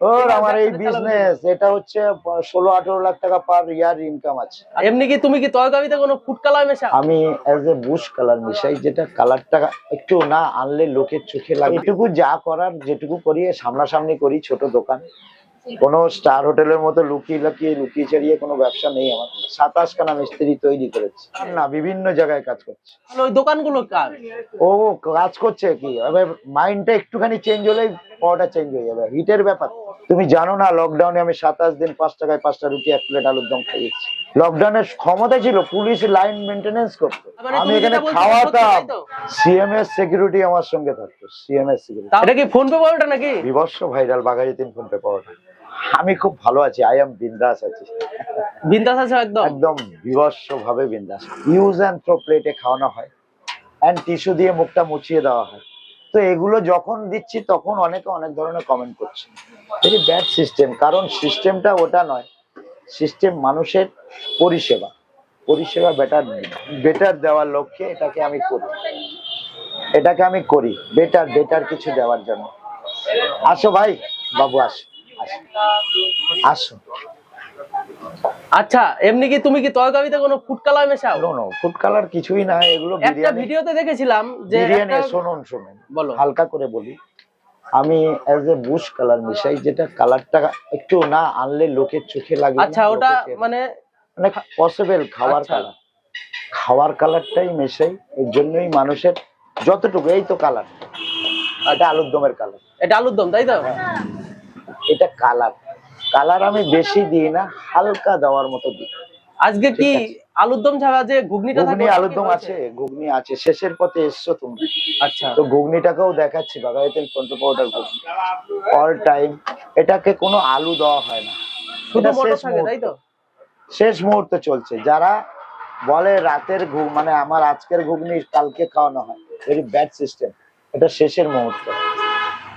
ওর আমার এই বিজনেস এটা হচ্ছে ষোলো আঠারো লাখ টাকা পার ইয়ার ইনকাম আছে। এমনি কি তুমি কি তরকারিতে কোনো ফুড কালার মেশাও? আমি অ্যাজ এ বুশ কালার মিশাই যেটা কালারটা একটু না আনলে লোকের চোখে লাগে। এটুকু যা করার যেটুকু করি সামনাসামনি করি ছোট দোকান। কোনো স্টার হোটেলের মতো লুকিয়ে লুকিয়ে লুকিয়ে চারিয়ে কোনো ব্যবসা নেই আমার। সাতাশ খানা মিস্ত্রি তৈরি করেছে। না বিভিন্ন জায়গায় কাজ করছে। ওই দোকানগুলো কার? ও কাজ করছে কি? এবার মাইন্ডটা একটুখানি চেঞ্জ হলেই পাওয়াটা চেঞ্জ হয়ে যাবে। হিটের ব্যাপার তুমি জানো না লকডাউনে আমি সাতাশ দিন পাঁচ টাকায় পাঁচটা রুটি এক প্লেট আলুর দম খাইয়েছি। লকডাউনের ক্ষমতা ছিল পুলিশ লাইন মেনটেনেন্স করতো। আমি এখানে খাওয়াতাম। সত্যি, সিএম এর সিকিউরিটি আমার সঙ্গে থাকতো সিএম এর সিকিউরিটি এটা কি ফোন পে পাওয়াটা নাকি? বিবর্ষ ভাইরাল বাঘারি তিন ফোন পে পাওয়াটা। আমি খুব ভালো আছি আই এম বিন্দাস আছি। বিন্দাস আছে একদম? একদম বিভৎস ভাবে বিন্দাস ইউজ অ্যান্ড থ্রো প্লেটে খাওয়ানো হয়। অ্যান্ড টিস্যু দিয়ে মুখটা মুছিয়ে দেওয়া হয়। তো এগুলো যখন দিচ্ছি, তখন অনেকে অনেক ধরনের কমেন্ট করছে। ভেরি ব্যাড সিস্টেম কারণ সিস্টেমটা ওটা নয়। সিস্টেম মানুষের পরিষেবা। পরিষেবা বেটার বেটার দেওয়ার লক্ষ্যে এটাকে আমি করি। এটাকে আমি করি। বেটার বেটার কিছু দেওয়ার জন্য। আসো ভাই, বাবু, আসো। আসো। আসো। আচ্ছা এমনি কি তুমি কি তরকারিতে কোনো ফুড কালার মেশাও? নো নো ফুড কালার কিছুই না এগুলো একটা ভিডিওতে দেখেছিলাম যে বিরিয়ানি শুনুন শুনুন। বলো। হালকা করে বলি। আমি অ্যাজ এ বুশ কালার মিশাই যেটা কালারটা একটু না আনলে লোকের চোখে লাগে আচ্ছা ওটা মানে মানে পসিবল খাওয়ার আচ্ছা। কালার খাওয়ার কালারটাই মেশাই এর জন্যই মানুষের যতটুকু এই তো কালার এটা আলুর দমের কালার এটা আলুর দম তাই তো? এটা কালার কালার আমি বেশি দিই না হালকা দেওয়ার মতো দিই। আজকে কি। আলুর দম ছাড়া যে ঘুগনিটা ঘুগনি থাকবে, আলুর দম আছে ঘুগনি আছে শেষের পথে এসছো তুমি আচ্ছা। তো ঘুগনিটাকেও দেখাচ্ছি বাগাইতেল পন্ট পাউডার ঘুগনি। অল টাইম এটাকে কোনো আলু দেওয়া হয় না। শুধু মটর থাকে তাই তো? শেষ মুহূর্তে চলছে। যারা বলে রাতের ঘুম মানে আমার আজকের ঘুগনি কালকে খাওয়ানো হয় ভেরি ব্যাড সিস্টেম এটা শেষের মুহূর্ত।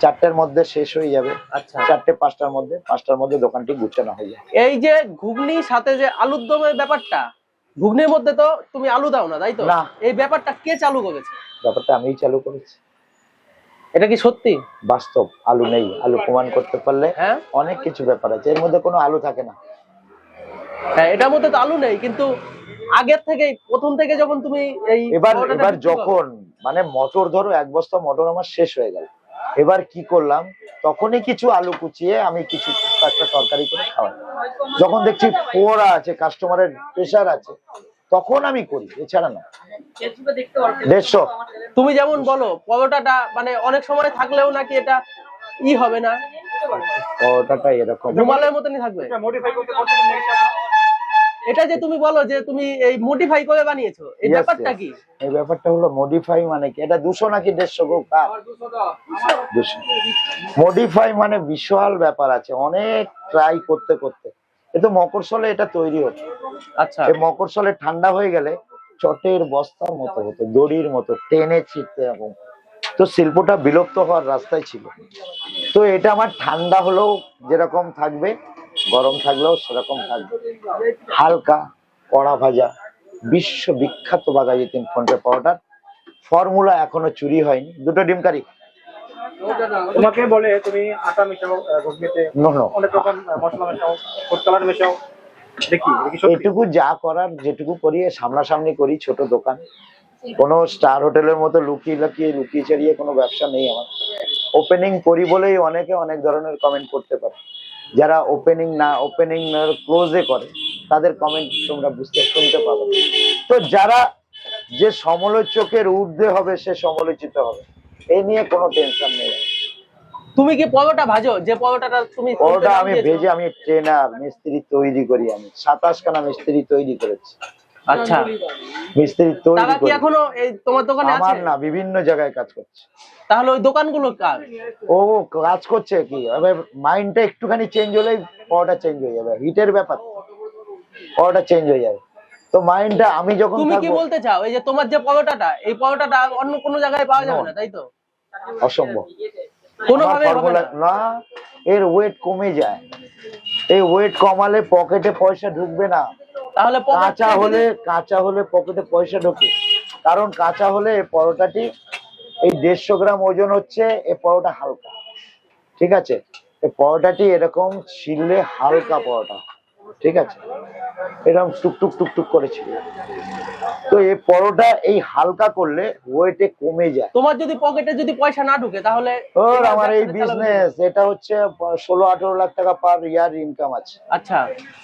চারটের মধ্যে শেষ হয়ে যাবে। আচ্ছা। চারটে পাঁচটার মধ্যে পাঁচটার মধ্যে দোকানটি গুছানো হয়ে যাবে। এই যে ঘুগনি সাথে যে আলুর দমের ব্যাপারটা ঘুগনির মধ্যে তো তুমি আলু দাও না তাই তো? না। এই ব্যাপারটা কে চালু করেছে? ব্যাপারটা আমিই চালু করেছি। এটা কি সত্যি? বাস্তব আলু নেই। আলু প্রমাণ করতে পারলে হ্যাঁ? অনেক কিছু ব্যাপার আছে। এর মধ্যে কোনো আলু থাকে না। হ্যাঁ এটার মধ্যে তো আলু নেই কিন্তু আগের থেকে প্রথম থেকে যখন তুমি এই এবার এবার যখন মানে মটর ধরো এক বস্তা মটর আমার শেষ হয়ে গেল। এবার কি করলাম? তখনই কিছু আলু কুচিয়ে আমি কিছু একটা তরকারি করে খাওয়াই। যখন দেখছি পোড়া আছে কাস্টমারের প্রেশার আছে তখন আমি করি এছাড়া না। দেড়শো। তুমি যেমন বলো পরোটাটা মানে অনেক সময় থাকলেও নাকি এটা ই হবে না? পরোটাটা এরকম। রুমালের মতনই থাকবে? এটা যে তুমি বলো যে তুমি এই মডিফাই করে বানিয়েছো এই ব্যাপারটা কি? এই ব্যাপারটা হলো মডিফাই মানে কি? এটা দুশো নাকি দেড়শো গো কার দুশো মডিফাই মানে বিশাল ব্যাপার আছে অনেক ট্রাই করতে করতে। এ তো মকরসলে এটা তৈরি হতো। আচ্ছা। এই মকরসলে ঠান্ডা হয়ে গেলে চটের বস্তার মতো হতো দড়ির মতো টেনে ছিটতে এরকম তো শিল্পটা বিলুপ্ত হওয়ার রাস্তায় ছিল। তো এটা আমার ঠান্ডা হলেও যেরকম থাকবে গরম থাকলেও সেরকম থাকবে। হালকা কড়া ভাজা বিশ্ব বিখ্যাত বাগাজিতিন ফোনপে পাউডার। ফর্মুলা এখনও চুরি হয়নি। দুটো ডিম কারি? তোমাকে বলে তুমি আটা মেশাও ঘুগনিতে নো নো। অনেক রকম মশলা মেশাও ফুড কালার মেশাও। দেখি এটা কি সত্যি। এটুকু যা করার যেটুকু করি সামনাসামনি করি ছোট দোকান। কোনো স্টার হোটেলের মতো লুকিয়ে লুকিয়ে লুকিয়ে কোনো ব্যবসা নেই আমার। ওপেনিং করি বলেই অনেকে অনেক ধরনের কমেন্ট করতে পারে। যারা ওপেনিং না ওপেনিং ক্লোজে করে তাদের কমেন্ট তোমরা বুঝতে শুনতে পাবে। তো যারা যে সমালোচকের ঊর্ধ্বে হবে সে সমালোচিত হবে। এই নিয়ে কোনো টেনশন নেই। তুমি কি পরোটা ভাজো? যে পরোটাটা তুমি পরোটা আমি ভেজে আমি ট্রেনার মিস্ত্রি তৈরি করি আমি। সাতাশ খানা মিস্ত্রি তৈরি করেছি। আচ্ছা মিস্ত্রি তৈরি তারা কি এখনও এই তোমার দোকানে আমার না বিভিন্ন জায়গায় কাজ করছে। তাহলে ওই দোকানগুলো কার? ও কাজ করছে কি? এবার মাইন্ডটা একটুখানি চেঞ্জ হলেই পাওয়াটা চেঞ্জ হয়ে যাবে। হিটের ব্যাপার। পাওয়াটা চেঞ্জ হয়ে যাবে। তো মাইন্ডটা আমি যখন তুমি কি বলতে চাও? এই যে তোমার যে পরোটাটা এই পরোটাটা অন্য কোনো জায়গায় পাওয়া যাবে না তাই তো? অসম্ভব। কোনোভাবে না। এর ওয়েট কমে যায়। এই ওয়েট কমালে পকেটে পয়সা ঢুকবে না। তাহলে কাঁচা হলে কাঁচা হলে পকেটে পয়সা ঢোকে। কারণ কাঁচা হলে এই পরোটাটি এই দেড়শো গ্রাম ওজন হচ্ছে এই পরোটা হালকা। ঠিক আছে? এই পরোটাটি এরকম ছিললে হালকা পরোটা। ঠিক আছে? এরকম টুকটুক টুকটুক করে ছিল। তো এই পরোটা এই হালকা করলে ওয়েটে কমে যায়। তোমার যদি পকেটে যদি পয়সা না ঢুকে তাহলে ওর আমার এই? বিজনেস এটা হচ্ছে ষোলো আঠারো লাখ টাকা পার ইয়ার ইনকাম আছে। আচ্ছা।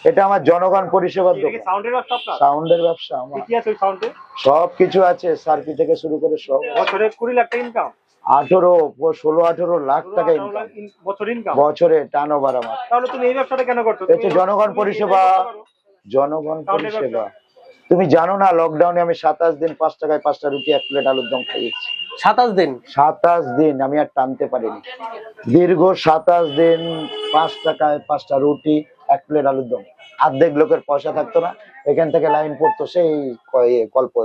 এটা আমার জনগণ পরিষেবার এটা কি সাউন্ডের ব্যবসা আপনার? সাউন্ডের ব্যবসা আমার। কি আছে সাউন্ডে সব কিছু আছে সার্কি থেকে শুরু করে সব। বছরে কুড়ি লাখ টাকা ইনকাম আঠেরো ষোলো আঠেরো লাখ টাকা ইনকাম বছর বছরে টার্ন ওভার আমার। তাহলে তুমি এই ব্যবসাটা কেন করছ? জনগণ পরিষেবা। জনগণ পরিষেবা। তুমি জানো না লকডাউনে আমি সাতাশ দিন পাঁচ টাকায় পাঁচটা রুটি এক প্লেট আলুর দম খাইয়েছি। সাতাশ দিন? সাতাশ দিন আমি আর টানতে পারিনি। দীর্ঘ সাতাশ দিন পাঁচ টাকায় পাঁচটা রুটি এক প্লেট আলুর দম। অর্ধেক লোকের পয়সা থাকতো না এখান থেকে লাইন পড়তো সেই কল্প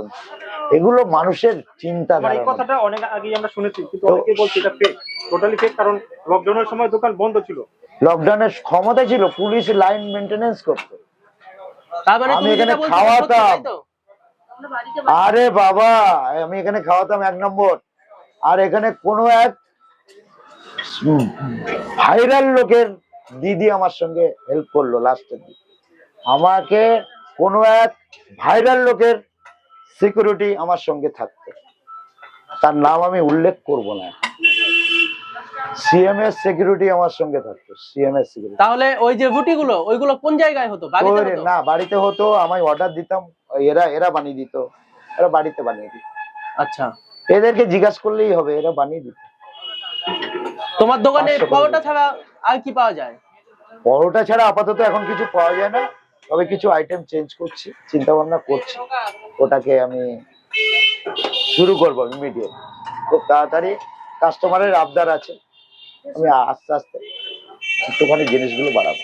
এগুলো মানুষের চিন্তা আমার কথাটা অনেক আগে আমরা শুনেছি কিন্তু অনেকে বলছে এটা ফেক টোটালি ফেক কারণ লকডাউনের সময় দোকান বন্ধ ছিল। লকডাউনের ক্ষমতা ছিল পুলিশ লাইন মেনটেনেন্স করতো। তার মানে আমি এখানে খাওয়াতাম। আরে বাবা আমি এখানে খাওয়াতাম এক নম্বর। আর এখানে কোনো এক ভাইরাল লোকের দিদি আমার সঙ্গে হেল্প করল লাস্টের দিন আমাকে কোনো এক ভাইরাল লোকের সিকিউরিটি আমার সঙ্গে থাকতো। তার নাম আমি উল্লেখ করব না। সিএমএস সিকিউরিটি আমার সঙ্গে থাকতো সিএমএস সিকিউরিটি তাহলে ওই যে রুটি গুলো ওইগুলো কোন জায়গায় হতো? বাড়িতে হতো? না বাড়িতে হতো আমি অর্ডার দিতাম এরা এরা বানিয়ে দিত এরা বাড়িতে বানিয়ে দিত। আচ্ছা। এদেরকে জিজ্ঞাসা করলেই হবে এরা বানিয়ে দিত। তোমার দোকানে পরোটা ছাড়া আর কি পাওয়া যায়? পরোটা ছাড়া আপাতত এখন কিছু পাওয়া যায় না তবে কিছু আইটেম চেঞ্জ করছি চিন্তা ভাবনা করছি। ওটাকে আমি শুরু করব ইমিডিয়েট খুব তাড়াতাড়ি। কাস্টমারের আবদার আছে। আমি আস্তে আস্তে একটুখানি জিনিসগুলো বাড়াবো।